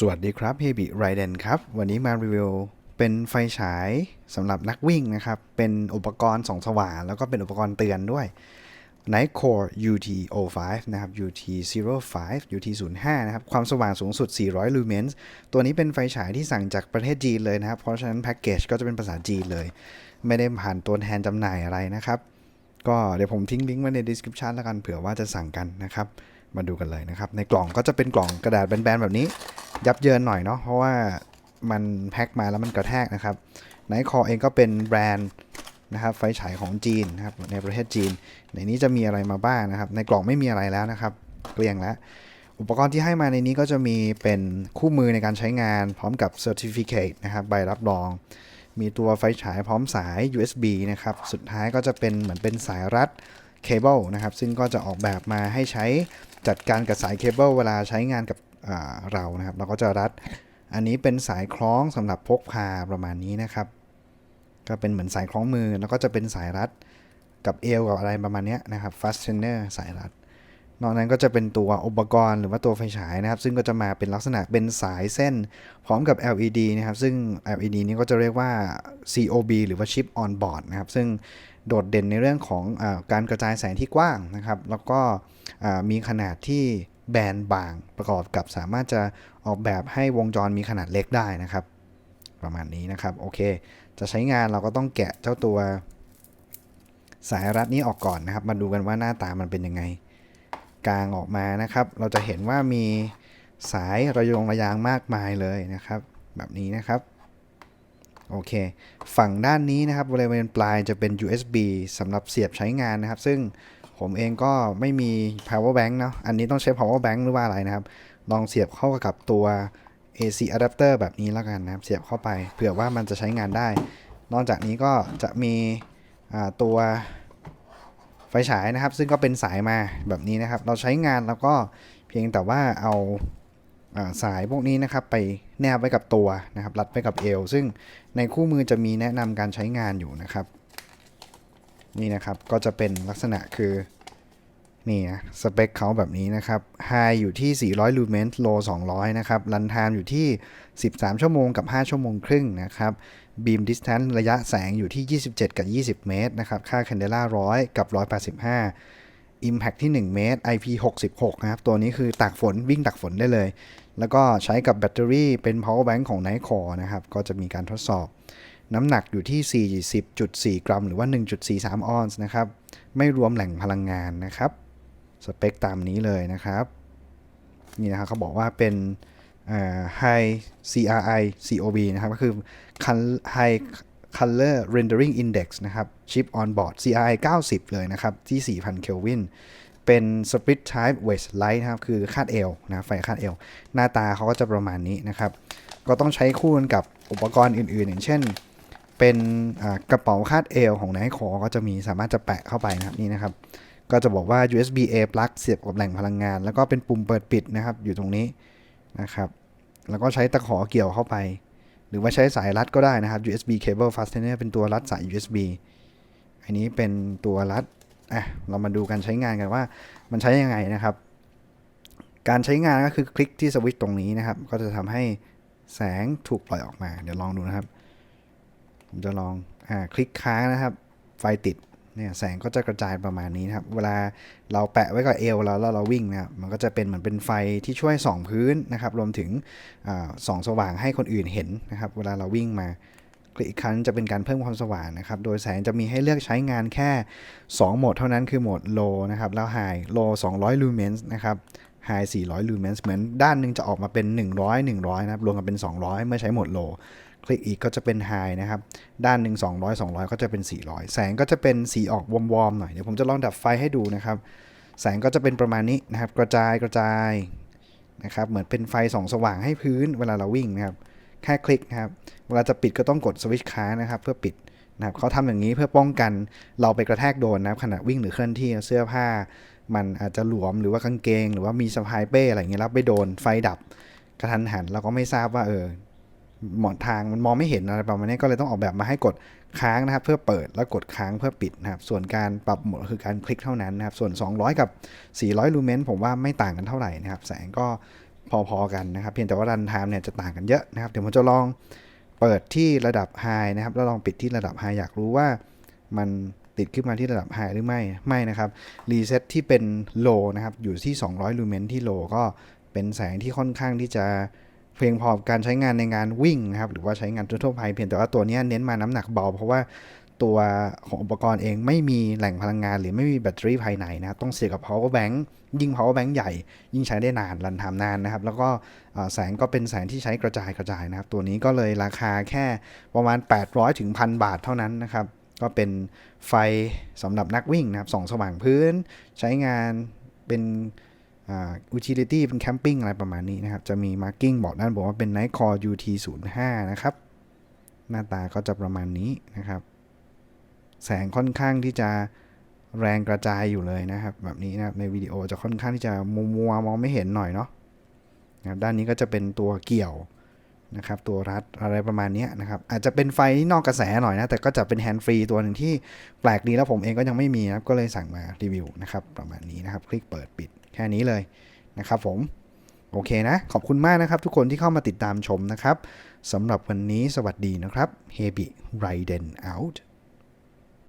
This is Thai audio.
สวัสดีครับเฮบิไรเดนครับ วันนี้มารีวิวเป็นไฟฉายสำหรับนักวิ่งนะครับ เป็นอุปกรณ์ส่องสว่าง แล้วก็เป็นอุปกรณ์เตือนด้วย Night Core UT 05 นะครับ UT 05 UT 05 นะครับ ความสว่างสูงสุด 400 ลูเมนส์ตัวนี้เป็นไฟฉายที่สั่งจากประเทศจีนเลยนะครับ เพราะฉะนั้นแพ็กเกจก็จะเป็นภาษาจีนเลย ไม่ได้ผ่านตัวแทนจำหน่ายอะไรนะครับ ก็เดี๋ยวผมทิ้งลิงก์ไว้ใน description แล้วกันเผื่อว่าจะสั่งกันนะครับ มาดูกันเลยนะครับ ในกล่องก็จะเป็นกล่องกระดาษแบนๆแบบนี้ ยับเยินหน่อยเนาะเพราะว่ามันแพ็คมาแล้วมันกระแทกนะครับไนคอเองก็เป็นแบรนด์นะครับไฟฉายของจีนนะครับในประเทศจีน ในนี้จะมีอะไรมาบ้างนะครับ ในกล่องไม่มีอะไรแล้วนะครับ เกลี้ยงแล้ว อุปกรณ์ที่ให้มาในนี้ก็จะมีเป็นคู่มือในการใช้งานพร้อมกับ Certificate นะครับใบรับรอง มีตัวไฟฉายพร้อมสาย USB นะครับ สุดท้ายก็จะเป็นเหมือนเป็นสายรัดเคเบิลนะครับ ซึ่งก็จะออกแบบมาให้ใช้จัดการกับสายเคเบิลเวลาใช้งานกับ เรานะครับเราก็จะรัด อันนี้เป็นสายคล้องสำหรับพกพาประมาณนี้นะครับ ก็เป็นเหมือนสายคล้องมือแล้วก็จะเป็นสายรัดกับเอวกับอะไรประมาณนี้นะครับ fastener สายรัด นอกนั้นก็จะเป็นตัวอุปกรณ์หรือว่าตัวไฟฉายนะครับ ซึ่งก็จะมาเป็นลักษณะเป็นสายเส้นพร้อมกับ LED นะครับ ซึ่ง LED นี้ก็จะเรียกว่า COB หรือว่า Chip on Board นะครับ ซึ่งโดดเด่นในเรื่องของอการกระจายแสงที่กว้างนะครับ แล้วก็มีขนาดที่ แบนบางประกอบกับสามารถจะออกแบบให้วงจรมีขนาดเล็กได้นะครับ ประมาณนี้นะครับโอเค จะใช้งานเราก็ต้องแกะเจ้าตัว สายรัดนี้ออกก่อนนะครับ มาดูกันว่าหน้าตามันเป็นยังไง กลางออกมานะครับ เราจะเห็นว่ามีสายระยงระยางมากมายเลยนะครับ แบบนี้นะครับโอเค ฝั่งด้านนี้นะครับบริเวณปลายจะเป็น USB สำหรับเสียบใช้งานนะครับ ซึ่ง ผมเองก็ไม่มี power bank เนาะอันนี้ต้องใช้ power bank หรือว่าอะไรนะครับ ลองเสียบเข้ากับตัว AC adapter แบบนี้แล้วกันนะครับ เสียบเข้าไปเผื่อว่ามันจะใช้งานได้ นอกจากนี้ก็จะมีตัวไฟฉายนะครับ ซึ่งก็เป็นสายมาแบบนี้นะครับ เราใช้งานแล้วก็เพียงแต่ว่าเอาอาสายพวกนี้นะครับไปแนบไว้กับตัวนะครับ รัดไปกับเอว ซึ่งในคู่มือจะมีแนะนำการใช้งานอยู่นะครับ นี่นะครับก็จะเป็นลักษณะคือนี่นะสเปคเขาแบบนี้นะครับ High อยู่ที่ 400ลูเมน Low 200 นะครับ Run Time อยู่ที่ 13 ชั่วโมงกับ 5 ชั่วโมงครึ่งนะครับ Beam Distance ระยะแสงอยู่ที่ 27 กับ 20 เมตรนะครับ ค่า Candela 100 กับ 185 Impact ที่ 1 เมตร IP 66 นะครับ ตัวนี้คือตากฝนวิ่งตากฝนได้เลย แล้วก็ใช้กับแบตเตอรี่เป็น power bank ของ Nightcore นะครับ ก็จะมีการทดสอบ น้ำหนักอยู่ที่ 40.4 กรัม หรือว่า 1.43 ออนซ์นะครับ ไม่รวมแหล่งพลังงานนะครับ สเปคตามนี้เลยนะครับ นี่นะครับเขาบอกว่าเป็นอ่า High CRI COB นะครับ ก็คือ High Color Rendering Index นะครับ Chip on board CRI 90 เลยนะครับ ที่ 4,000 เคลวินเป็น Split Type Waist Light นะครับ คือคาดเอวนะ ไฟคาดเอว หน้าตาเขาก็จะประมาณนี้นะครับ ก็ต้องใช้คู่กันกับอุปกรณ์อื่นๆ อย่างเช่น เป็นกระเป๋าคาดเอวของนท์คอก็จะมีสามารถจะแปะเข้าไปนะครับนี่นะครับ ก็จะบอกว่า USB A plug เสียบกับแหล่งพลังงาน แล้วก็เป็นปุ่มเปิดปิดนะครับ อยู่ตรงนี้นะครับ แล้วก็ใช้ตะขอเกี่ยวเข้าไป หรือว่าใช้สายรัดก็ได้นะครับ USB cable fastener เป็นตัวรัดสาย USB อันนี้เป็นตัวรัดอะเรามาดูการใช้งานกันว่ามันใช้ยังไงนะครับ การใช้งานก็คือคลิกที่สวิตช์ตรงนี้นะครับ ก็จะทำให้แสงถูกปล่อยออกมา เดี๋ยวลองดูนะครับ ผมจะลองอ่าคลิกค้างนะครับ ไฟติดเนี่ยแสงก็จะกระจายประมาณนี้นะครับ เวลาเราแปะไว้กับเอวเราแล้วเราวิ่งนะครับมันก็จะเป็นเหมือนเป็นไฟที่ช่วยส่องพื้นนะครับ รวมถึงอส่องสว่างให้คนอื่นเห็นนะครับ เวลาเราวิ่งมาคลิกอีกครั้งจะเป็นการเพิ่มความสว่างนะครับ โดยแสงจะมีให้เลือกใช้งานแค่ 2 โหมดเท่านั้นคือโหมด low นะครับ แล้ว high low 200 lumens นะครับ high 400 lumens เหมือนด้านหนึงจะออกมาเป็น 100 100 นะครับ รวมกันเป็น 200 เมื่อใช้โหมด low คลิกอีกก็จะเป็น high นะครับ ด้านหนึ่ง200 200 ก็จะเป็น 400 แสงก็จะเป็นสีออกวอมๆหน่อย เดี๋ยวผมจะลองดับไฟให้ดูนะครับ แสงก็จะเป็นประมาณนี้นะครับ กระจายกระจายนะครับ เหมือนเป็นไฟส่องสว่างให้พื้นเวลาเราวิ่งนะครับ แค่คลิกนะครับ เวลาจะปิดก็ต้องกดสวิตช์ค้างนะครับ เพื่อปิดนะครับเขาทำอย่างนี้เพื่อป้องกันเราไปกระแทกโดนนะครับขณะวิ่งหรือเคลื่อนที่เสื้อผ้า มันอาจจะหลวมหรือว่ากางเกง หรือว่ามีสะพายเป้อะไรอย่างเงี้ยแล้วไปโดนไฟดับกระทันหันเราก็ไม่ทราบว่าเออ หมอนทางมันมองไม่เห็นอะไรประมาณนี้ก็เลยต้องออกแบบมาให้กดค้างนะครับ เพื่อเปิดแล้วกดค้างเพื่อปิดนะครับ ส่วนการปรับโหมดคือการคลิกเท่านั้นนะครับ ส่วน 200 กับ 400 ลูเมนผมว่าไม่ต่างกันเท่าไหร่นะครับ แสงก็พอๆกันนะครับ เพียงแต่ว่ารันไทม์เนี่ยจะต่างกันเยอะนะครับ เดี๋ยวผมจะลองเปิดที่ระดับ High นะครับ แล้วลองปิดที่ระดับ High อยากรู้ว่ามันติดขึ้นมาที่ระดับ High หรือไม่ ไม่นะครับ รีเซ็ตที่เป็น Low นะครับ อยู่ที่ 200 ลูเมนที่ Low ก็เป็นแสงที่ค่อนข้างที่จะ เพียงพอการใช้งานในงานวิ่งนะครับหรือว่าใช้งานทั่วไปเพียงแต่ว่าตัวนี้เน้นมาน้ำหนักเบา เพราะว่าตัวของอุปกรณ์เองไม่มีแหล่งพลังงาน หรือไม่มีแบตเตอรี่ภายในนะครับต้องเสียบกับ power bank ยิ่ง power bank ใหญ่ ยิ่งใช้ได้นานรันไทม์นานนะครับ แล้วก็แสงก็เป็นแสงที่ใช้กระจายกระจายนะครับ ตัวนี้ก็เลยราคาแค่ประมาณ 800ถึง1,000บาทเท่านั้นนะครับก็เป็นไฟสำหรับนักวิ่งนะครับส่องสว่างพื้น ใช้งานเป็น อ่า utility เป็นแคมปิ้งอะไรประมาณนี้นะครับ จะมี marking บอกด้านบนว่าเป็น Nightcore UT05 นะครับ หน้าตาก็จะประมาณนี้นะครับ แสงค่อนข้างที่จะแรงกระจายอยู่เลยนะครับ แบบนี้นะครับในวิดีโอจะค่อนข้างที่จะมัวมัวมองไม่เห็นหน่อยเนาะนะครับด้านนี้ก็จะเป็นตัวเกี่ยวนะครับตัวรัดอะไรประมาณนี้นะครับ อาจจะเป็นไฟที่นอกกระแสหน่อยนะ แต่ก็จะเป็นแฮนด์ฟรีตัวหนึ่งที่แปลกดีแล้วผมเองก็ยังไม่มีนะครับ ก็เลยสั่งมารีวิวนะครับ ประมาณนี้นะครับ คลิกเปิดปิด แค่นี้เลยนะครับผม โอเคนะ ขอบคุณมากนะครับ ทุกคนที่เข้ามาติดตามชมนะครับสำหรับวันนี้สวัสดีนะครับ h e b i r i d e n out